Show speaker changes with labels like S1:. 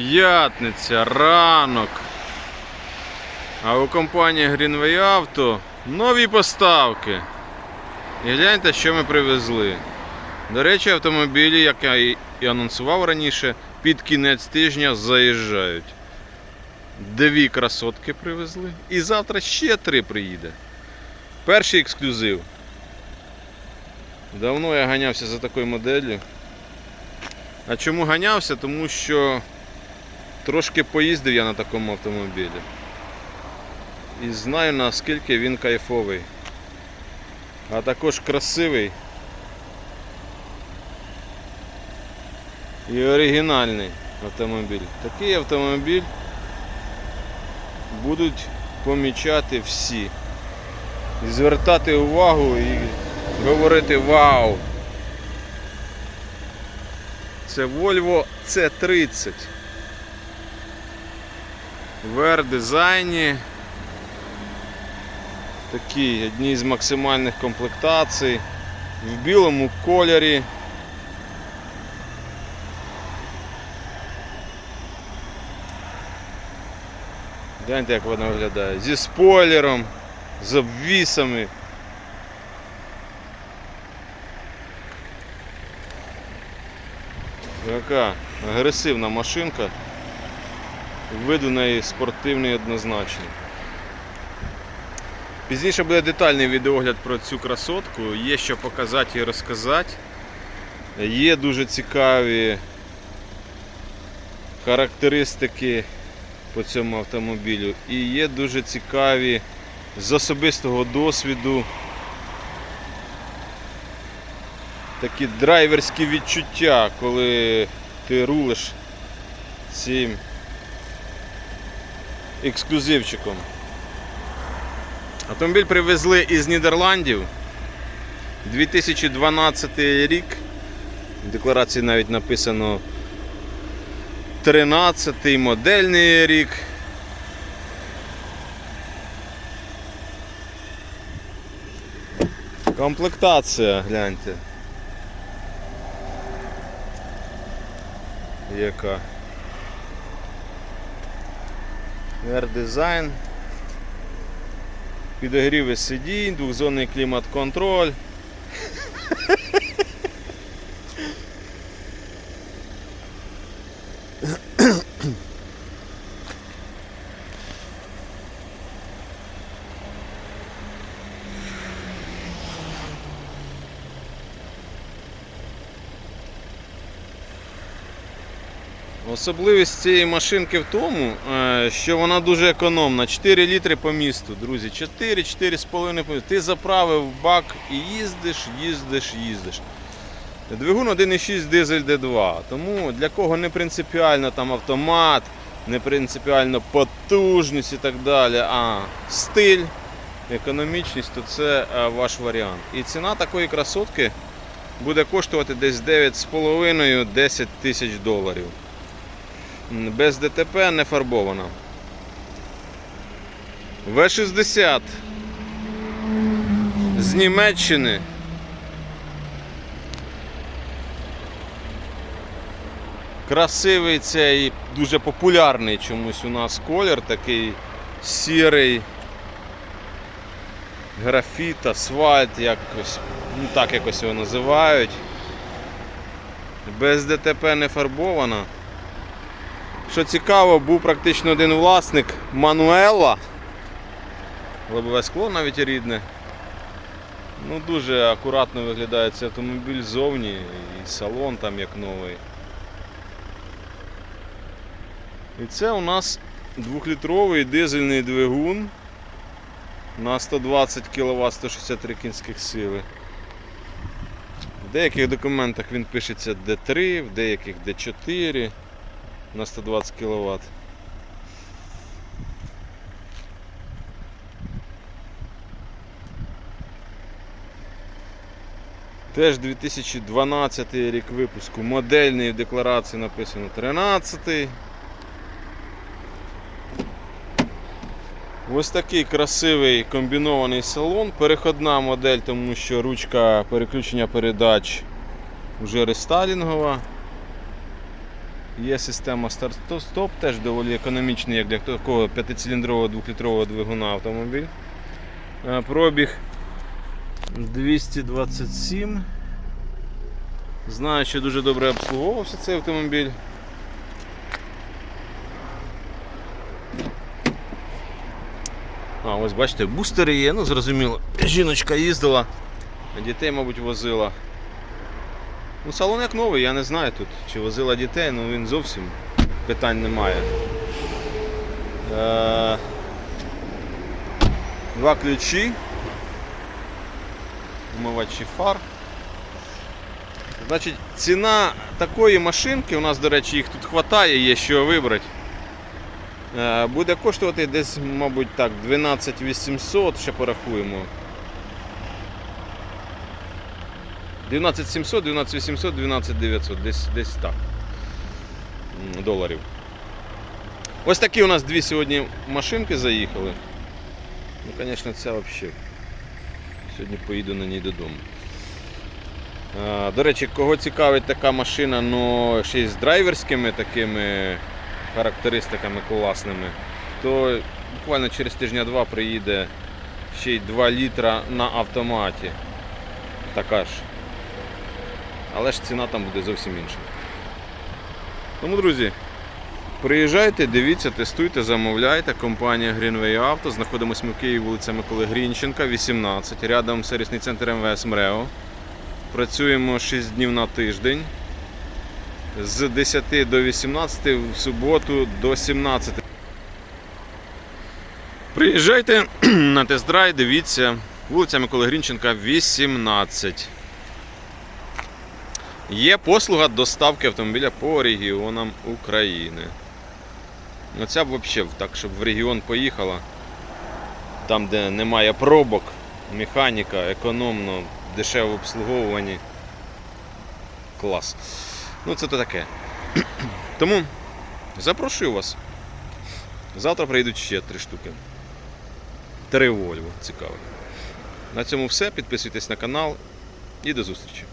S1: П'ятниця, ранок. А у компанії Greenway Auto нові поставки. І гляньте, що ми привезли. До речі, автомобілі, як я і анонсував раніше, під кінець тижня заїжджають. Дві красотки привезли. І завтра ще три приїде. Перший ексклюзив. Давно я ганявся за такою моделлю. А чому ганявся? Тому що трошки поїздив я на такому автомобілі. І знаю наскільки він кайфовий. А також красивий. І оригінальний автомобіль. Такий автомобіль будуть помічати всі. І звертати увагу і говорити вау. Це Volvo C30. В R-дизайні. Такі одні з максимальних комплектацій. В білому кольорі. Гляньте, як вона виглядає. Зі спойлером, з обвісами. Яка агресивна машинка. Вид у неї спортивний однозначний. Пізніше буде детальний відеогляд про цю красотку. Є що показати і розказати. Є дуже цікаві характеристики по цьому автомобілю. І є дуже цікаві з особистого досвіду такі драйверські відчуття, коли ти рулиш цим ексклюзивчиком. Автомобіль привезли із Нідерландів. 2012 рік. В декларації навіть написано 13-й модельний рік. Комплектація, гляньте. Яка? R-дизайн. Підогріви сидінь, двохзонний клімат-контроль. Особливість цієї машинки в тому, е, що вона дуже економна. 4 літри по місту, друзі. 4-4,5 по місту. Ти заправив бак і їздиш, їздиш, їздиш. Двигун 1,6 дизель D2. Тому для кого не принципіально там автомат, не принципіально потужність і так далі, а стиль, економічність, то це е, ваш варіант. І ціна такої красотки буде коштувати десь 9,5-10 тисяч доларів. Без ДТП не фарбована. В60 з Німеччини. Красивий цей дуже популярний чомусь у нас колір, такий сірий, графіт, асфальт, якось, ну так якось його називають. Без ДТП не фарбована. Що цікаво, був практично один власник Мануела. Лобове скло навіть рідне. Ну Дуже акуратно виглядає цей автомобіль ззовні і салон там як новий. І це у нас двохлітровий дизельний двигун на 120 кВт 163 кінських сили. В деяких документах він пишеться D3, в деяких D4 на 120 кВт. Теж 2012 рік випуску. Модельний в декларації написано 13. Ось такий красивий комбінований салон. Переходна модель, тому що ручка переключення передач вже рестайлінгова. Є система старт-стоп, теж доволі економічний, як для такого 5-циліндрового 2-літрового двигуна автомобіль. Е, Пробіг 227. Знаю, що дуже добре обслуговувався цей автомобіль. А, ось бачите, бустери є, ну зрозуміло. Жіночка їздила, дітей, мабуть, возила. Ну, салон як новий, я не знаю тут, чи возила дітей, ну він зовсім питань немає. Е, Два ключі. Вмивачі фар. Значить, ціна такої машинки, у нас, до речі, їх тут хватає, є що вибрати. Е, Буде коштувати десь, мабуть, так, 12 800, ще порахуємо. 12 700, 12 800, 12 900, десь, десь так. Доларів. Ось такі у нас дві сьогодні машинки заїхали. Ну, звісно, ця взагалі. Сьогодні поїду на ній додому. До речі, кого цікавить така машина, ну ще й з драйверськими такими характеристиками класними, то буквально через тижня-два приїде ще й 2 літра на автоматі. Така ж. Але ж ціна там буде зовсім інша. Тому, друзі, приїжджайте, дивіться, тестуйте, замовляйте. Компанія Greenway Auto. Знаходимося ми в Києві, вулиця Миколи Грінченка, 18. Рядом сервісний центр МВС МРЕО. Працюємо 6 днів на тиждень. З 10 до 18, в суботу до 17. Приїжджайте на тест-драйв, дивіться. Вулиця Миколи Грінченка, 18. Є послуга доставки автомобіля по регіонам України. Ну ця б взагалі так, щоб в регіон поїхала. Там, де немає пробок, механіка, економно, дешево обслуговувані. Клас. Ну це то таке. Тому запрошую вас. Завтра прийдуть ще три штуки. Три Вольво. Цікаво. На цьому все. Підписуйтесь на канал і до зустрічі.